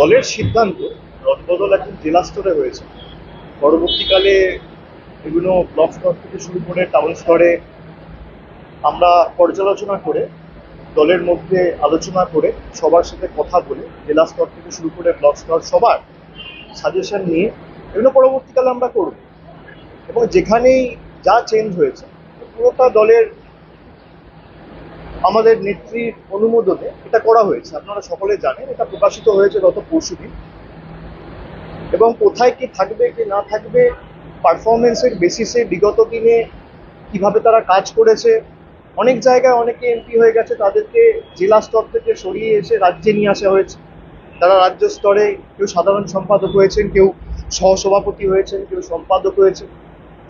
দলের সিদ্ধান্ত রদবদল এখন জেলা স্তরে হয়েছে। পরবর্তীকালে বিভিন্ন ব্লক স্তর থেকে শুরু করে টাউন স্তরে আমরা পর্যালোচনা করে, দলের মধ্যে আলোচনা করে, সবার সাথে কথা বলে জেলা স্তর থেকে শুরু করে ব্লক স্তর সবার সাজেশন নিয়ে এগুলো পরবর্তীকালে আমরা করব। এবং যেখানেই যা চেঞ্জ হয়েছে, পুরোটা দলের আমাদের নেত্রীর অনুমোদনে এটা করা হয়েছে। আপনারা সকলে জানেন, এটা প্রকাশিত হয়েছে গত পরশুদিন এবং কোথায় কি থাকবে, কি না থাকবে পারফরমেন্সের বেসিসে বিগত দিনে কীভাবে তারা কাজ করেছে, অনেক জায়গায় অনেকে এমপি হয়ে গেছে, তাদেরকে জেলা স্তর থেকে সরিয়ে এসে রাজ্যে নিয়ে আসা হয়েছে। তারা রাজ্য স্তরে কেউ সাধারণ সম্পাদক হয়েছেন, কেউ সহসভাপতি হয়েছেন, কেউ সম্পাদক হয়েছেন।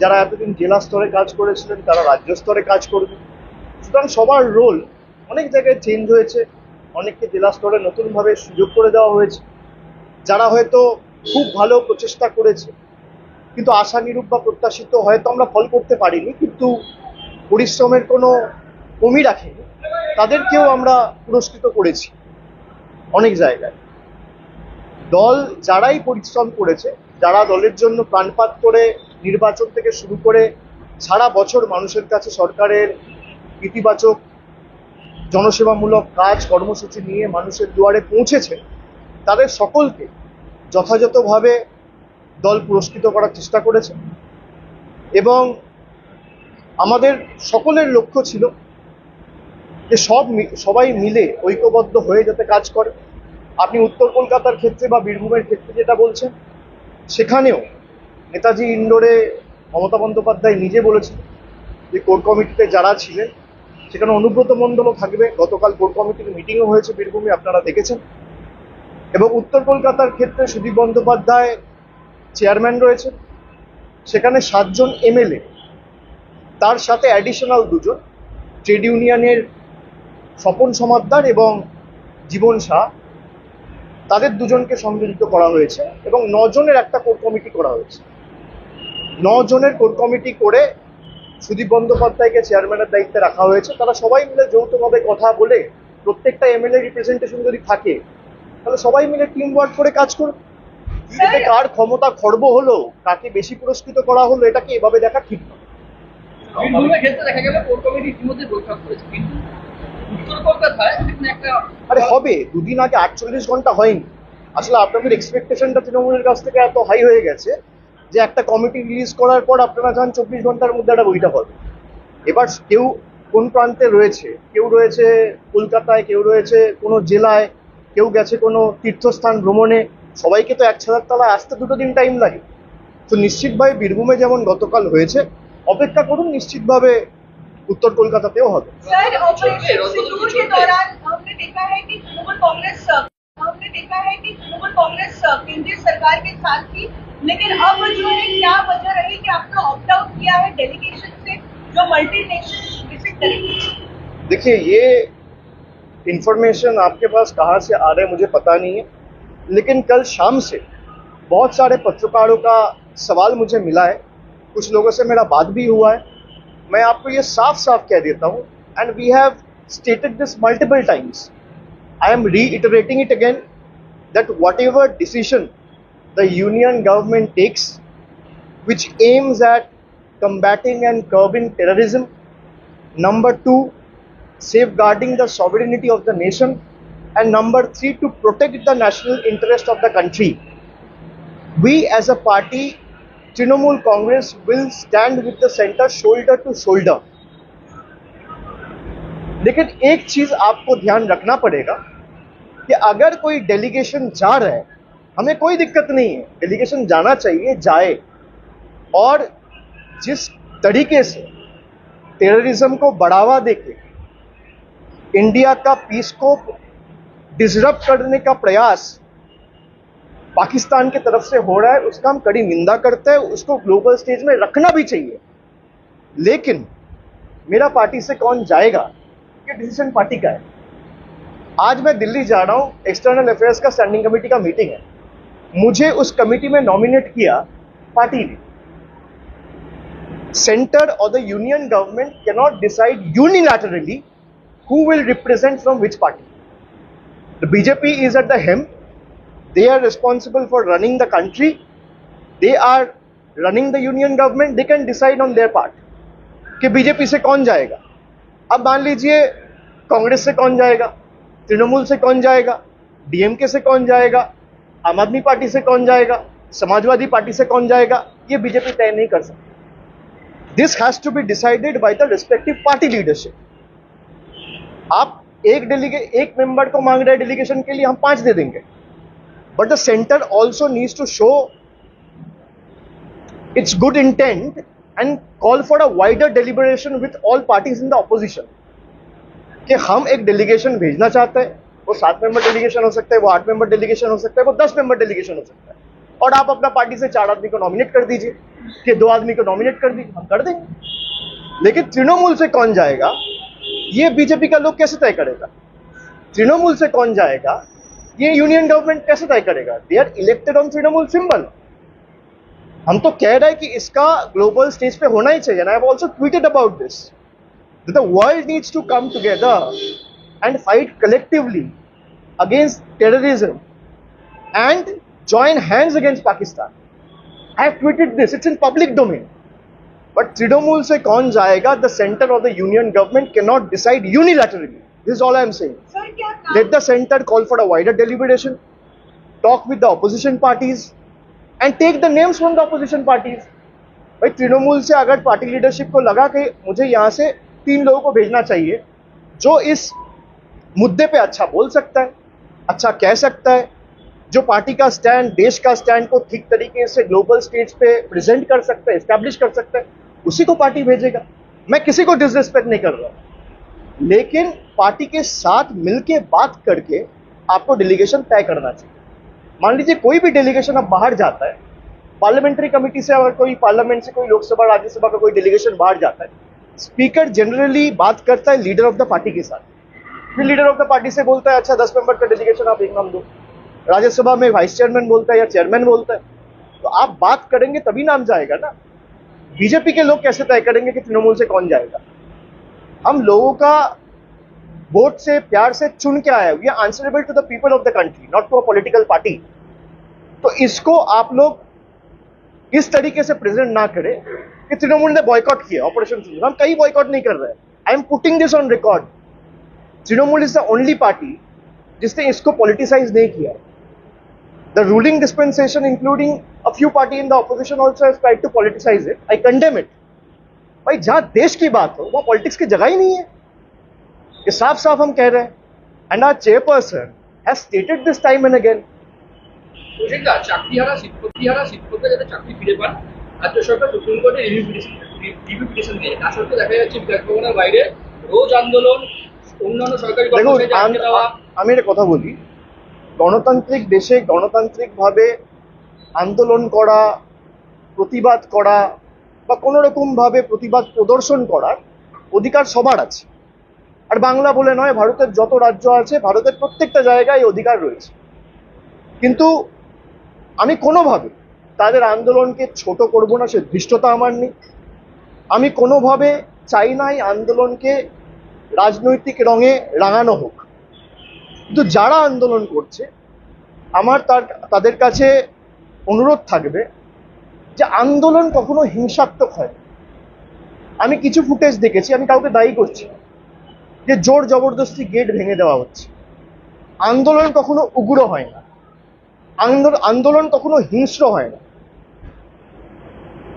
যারা এতদিন জেলা স্তরে কাজ করেছিলেন, তারা রাজ্য স্তরে কাজ করবে। সুতরাং সবার রোল অনেক জায়গায় চেঞ্জ হয়েছে, অনেককে জেলা স্তরে নতুনভাবে সুযোগ করে দেওয়া হয়েছে। যারা হয়তো খুব ভালো প্রচেষ্টা করেছে, কিন্তু আশানিরূপ বা প্রত্যাশিত হয়তো আমরা ফল করতে পারিনি, কিন্তু পরিশ্রমের কোনো কমি রাখেনি। তাদেরকেও আমরা পুরস্কৃত করেছি অনেক জায়গায়। দল যারাই পরিশ্রম করেছে, যারা দলের জন্য প্রাণপাত করে নির্বাচন থেকে শুরু করে সারা বছর মানুষের কাছে সরকারের ইতিবাচক জনসেবামূলক কাজ, কর্মসূচি নিয়ে মানুষের দুয়ারে পৌঁছেছে, তাদের সকলকে যথাযথভাবে দল পুরস্কৃত করার চেষ্টা করেছে। এবং আমাদের সকলের লক্ষ্য ছিল যে সব সবাই মিলে ঐক্যবদ্ধ হয়ে যাতে কাজ করে। আপনি উত্তর কলকাতার ক্ষেত্রে বা বীরভূমের ক্ষেত্রে যেটা বলছেন, সেখানেও নেতাজি ইন্ডোরে মমতা বন্দ্যোপাধ্যায় নিজে বলেছেন যে কোর কমিটিতে যারা ছিলেন সেখানে অনুব্রত মণ্ডলও থাকবে। গতকাল কোর কমিটির মিটিংও হয়েছে, বীরভূমে আপনারা দেখেছেন। এবং উত্তর কলকাতার ক্ষেত্রে সুদীপ বন্দ্যোপাধ্যায় চেয়ারম্যান রয়েছেন। সেখানে সাতজন এমএলএ, তার সাথে অ্যাডিশনাল দুজন ট্রেড ইউনিয়নের স্বপন সমাদ্দার এবং জীবন শাহ তাদের দুজনকে সংযোজিত করা হয়েছে এবং নজনের একটা কোর কমিটি করা হয়েছে। জনের কোর কমিটি করে সুদীপ বন্দ্যোপাধ্যায়কে চেয়ারম্যানের দায়িত্বে রাখা হয়েছে। তারা সবাই মিলে যৌথভাবে কথা বলে প্রত্যেকটা এমএলএ রিপ্রেজেন্টেশন যদি থাকে তাহলে সবাই মিলে টিম ওয়ার্ক করে কাজ করবে এতে কার ক্ষমতা খর্ব হলো কাকে বেশি পুরস্কৃত করা হলো এটাকে এভাবে দেখা ঠিক একটা আরে হবে দুদিন আগে আটচল্লিশ ঘণ্টা হয়নি। আসলে আপনাদের এক্সপেকটেশনটা তৃণমূলের কাছ থেকে এত হাই হয়ে গেছে। যে একটা কমিটি রিলিজ করার পর আপনারা চান চব্বিশ ঘন্টার মধ্যে একটা বইটা হবে এবার কেউ কোন প্রান্তে রয়েছে কেউ রয়েছে কলকাতায় কেউ রয়েছে কোনো জেলায় কেউ গেছে কোনো তীর্থস্থান ভ্রমণে সবাইকে তো এক ছাদার তলায় আসতে দুটো দিন টাইম লাগে তো নিশ্চিতভাবে বীরভূমে যেমন গতকাল হয়েছে অপেক্ষা করুন নিশ্চিতভাবে উত্তর কলকাতাতেও হবে सर ऑपरेशन रद्द तो सिंदूर के छोड़ दे। दौरान हमने देखा है कि तृणमूल कांग्रेस अ, हमने देखा है कि तृणमूल कांग्रेस अ, केंद्रीय सरकार के साथ थी लेकिन अब जो है क्या वजह रही कि आपने ऑप्ट आउट किया है डेलीगेशन से, जो मल्टी नेशन विज़िट करेगी? देखिए, ये इंफॉर्मेशन आपके पास कहाँ से आ रहा है मुझे पता नहीं है, लेकिन कल शाम से बहुत सारे पत्रकारों का सवाल मुझे मिला है। कुछ लोगों से मेरा बात भी हुआ है। मैं आपको ये साफ़ साफ़ कह देता हूँ and we have stated this multiple times I am reiterating it again, that whatever decision the union government takes which aims at combating and curbing terrorism number two safeguarding the sovereignty of the nation and number three to protect the national interest of the country we as a party trinamool congress will stand with the center shoulder to shoulder लेकिन एक चीज आपको ध्यान रखना पड़ेगा कि अगर कोई डेलीगेशन जा रहा है हमें कोई दिक्कत नहीं है। डेलीगेशन जाना चाहिए, जाए। और जिस तरीके से टेररिज्म को बढ़ावा देके इंडिया का पीस को डिसरप्ट करने का प्रयास पाकिस्तान की तरफ़ से हो रहा है, उसका हम कड़ी निंदा करते हैं, उसको ग्लोबल स्टेज में रखना भी चाहिए। लेकिन मेरा पार्टी से कौन जाएगा? ये डिसीज़न पार्टी का है। आज मैं दिल्ली जा रहा हूँ एक्सटर्नल अफेयर्स का स्टैंडिंग कमेटी का मीटिंग है। मुझे उस कमिटी में नॉमिनेट किया पार्टी ने। सेंटर और the union government cannot decide unilaterally who will represent from which party the BJP is at the helm they are responsible for running the country they are running the union government they can decide on their part कि BJP से कौन जाएगा। अब मान लीजिए कांग्रेस से कौन जाएगा, तृणमूल से कौन जाएगा डीएमके से कौन जाएगा आम आदमी पार्टी से कौन जाएगा? समाजवादी पार्टी से कौन जाएगा? ये बीजेपी तय नहीं कर सकती। This has to be decided by the respective party leadership आप एक डेलीगे, एक मेंबर को मांग रहे डेलीगेशन के लिए हम पाँच दे देंगे। But the centre also needs to show its good intent and call for a wider deliberation with all parties in the opposition कि हम एक डेलीगेशन भेजना चाहते हैं। वो सात मेंबर डेलीगेशन हो सकता है, वो आठ मेंबर डेलीगेशन हो सकता है, वो दस मेंबर डेलीगेशन हो सकता है। और आप अपना पार्टी से चार आदमी को नॉमिनेट कर दीजिए, कि दो आदमी को नॉमिनेट कर दीजिए, हम कर देंगे। लेकिन तृणमूल से कौन जाएगा? ये बीजेपी का लोग कैसे तय करेगा? तृणमूल से कौन जाएगा? ये यूनियन गवर्नमेंट कैसे तय करेगा? They are elected on Trinamool symbol हम तो कह रहे हैं कि इसका ग्लोबल स्टेज पे होना ही चाहिए I also tweeted about this the world needs to come together and fight collectively against terrorism and join hands against Pakistan. I have tweeted this, it's in public domain. But Trinamool से कौन जाएगा? The center of the union government cannot decide unilaterally. This is all I am saying. काम- Let the center call for a wider deliberation, talk with the opposition parties, and take the names from the opposition parties. भाई तृणमूल से अगर party leadership को लगा कि मुझे यहाँ से तीन लोगों को भेजना चाहिए जो इस मुद्दे पे अच्छा बोल सकता है अच्छा कह सकता है, जो पार्टी का स्टैंड देश का स्टैंड को ठीक तरीके से ग्लोबल स्टेज पे प्रेजेंट कर सकता है एस्टेब्लिश कर सकता है, उसी को पार्टी भेजेगा। मैं किसी को डिसरिस्पेक्ट नहीं कर रहा लेकिन पार्टी के साथ मिलके बात करके आपको डेलीगेशन तय करना चाहिए। मान लीजिए कोई भी डेलीगेशन अब बाहर जाता है पार्लियामेंट्री कमेटी से अगर कोई पार्लियामेंट से कोई लोकसभा, राज्यसभा का कोई डेलीगेशन बाहर जाता है स्पीकर जनरली बात करता है लीडर ऑफ़ द पार्टी के साथ। फिर लीडर ऑफ़ द पार्टी से बोलता है अच्छा दस मेंबर का डेलीगेशन आप एक नाम दो। राज्यसभा में वाइस चेयरमैन बोलता है या चेयरमैन बोलता है। तो आप बात करेंगे तभी नाम जाएगा ना। बीजेपी के लोग कैसे तय करेंगे कि तृणमूल से कौन जाएगा? हम लोगों का वोट से, प्यार से चुन के आया। We are answerable to the people of the country not to a political party तो इसको आप लोग इस तरीके से प्रेजेंट ना करें कि तृणमूल ने बॉयकॉट किया ऑपरेशन हम कहीं बॉयकॉट नहीं कर रहे I am putting this on record Trinamool is the only party जिसने इसको पॉलिटिसाइज नहीं किया the ruling dispensation including a few party in the opposition also has tried to politicise it I condemn it भाई जहां देश की बात हो वहां पॉलिटिक्स की जगह ही नहीं है ये साफ साफ हम कह रहे हैं and our chairperson has stated this time and again প্রসেনদা চাকরিহারা শিক্ষার্থীহারা শিক্ষকরা যাতে চাকরি ফিরে পান রাজ্য সরকার সুপ্রিম কোর্টে রিভিউ পিটিশন রিভিউ পিটিশন দিয়ে তা সত্ত্বেও দেখা যাচ্ছে বিকাশ ভবনের বাইরে রোজ আন্দোলন অন্যান্য সরকারি দেখুন আম- একটা কথা বলি। গণতান্ত্রিক দেশে গণতান্ত্রিকভাবে আন্দোলন করা প্রতিবাদ করা বা কোনো রকমভাবে প্রতিবাদ প্রদর্শন করার অধিকার সবার আছে। আর বাংলা বলে নয় ভারতের যত রাজ্য আছে ভারতের প্রত্যেকটা জায়গায় অধিকার রয়েছে। কিন্তু আমি কোনোভাবে তাদের আন্দোলনকে ছোট করব না সে ধৃষ্টতা আমার নেই। আমি কোনোভাবে চাই না এই আন্দোলনকে রাজনৈতিক রঙে রাঙানো হোক। কিন্তু যারা আন্দোলন করছে, আমার তার, তাদের কাছে অনুরোধ থাকবে যে আন্দোলন কখনো হিংসাত্মক হয় আমি কিছু ফুটেজ দেখেছি, আমি কাউকে দায়ী করছি যে জোর জবরদস্তি গেট ভেঙে দেওয়া হচ্ছে। আন্দোলন কখনো উগ্র হয় না। আন্দোলন কখনো হিংস্র হয় না।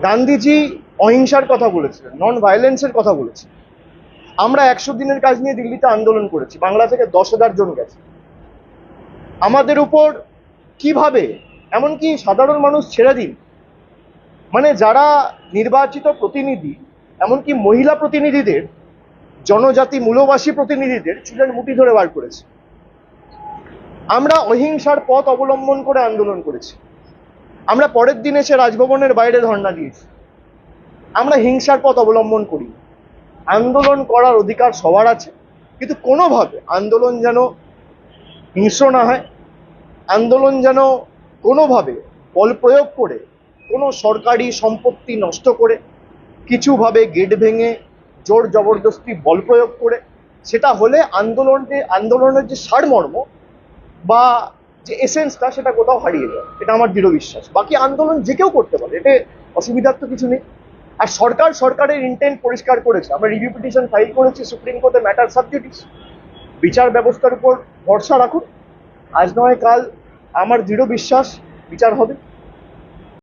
গান্ধীজি অহিংসার কথা বলেছিলেন নন ভায়োলেন্সের কথা বলেছেন আমরা একশো দিনের কাজ নিয়ে দিল্লিতে আন্দোলন করেছি, বাংলা থেকে দশ হাজার জন গেছে। আমাদের উপর কীভাবে, এমনকি সাধারণ মানুষ ছেড়ে দিন মানে যারা নির্বাচিত প্রতিনিধি, এমনকি মহিলা প্রতিনিধিদের, জনজাতি মূলবাসী প্রতিনিধিদের চুলের মুঠি ধরে বার করেছে। আমরা অহিংসার পথ অবলম্বন করে আন্দোলন করেছি। আমরা পরের দিন এসে রাজভবনের বাইরে ধর্ণা দিয়েছি। আমরা হিংসার পথ অবলম্বন করি। আন্দোলন করার অধিকার সবার আছে, কিন্তু কোনোভাবে আন্দোলন যেন হিংস্র না হয়, আন্দোলন যেন কোনোভাবে বল প্রয়োগ করে, কোনো সরকারি সম্পত্তি নষ্ট করে, কিছুভাবে গেট ভেঙে জোর জবরদস্তি বল প্রয়োগ করে, সেটা হলে আন্দোলনকে, আন্দোলনের যে সারমর্ম বা যে এসেন্সটা সেটা কোথাও হারিয়ে যায়, এটা আমার দৃঢ় বিশ্বাস। বাকি আন্দোলন যে কেউ করতে পারে, এতে অসুবিধার তো কিছু নেই। আর সরকার সরকারের ইন্টেন্ট পরিষ্কার করেছে। আমরা রিভিউ পিটিশন ফাইল করেছি সুপ্রিম কোর্টে ম্যাটার সাবজেক্টিস বিচার ব্যবস্থার উপর ভরসা রাখুন। আজ নয়, কাল আমার দৃঢ় বিশ্বাস বিচার হবে।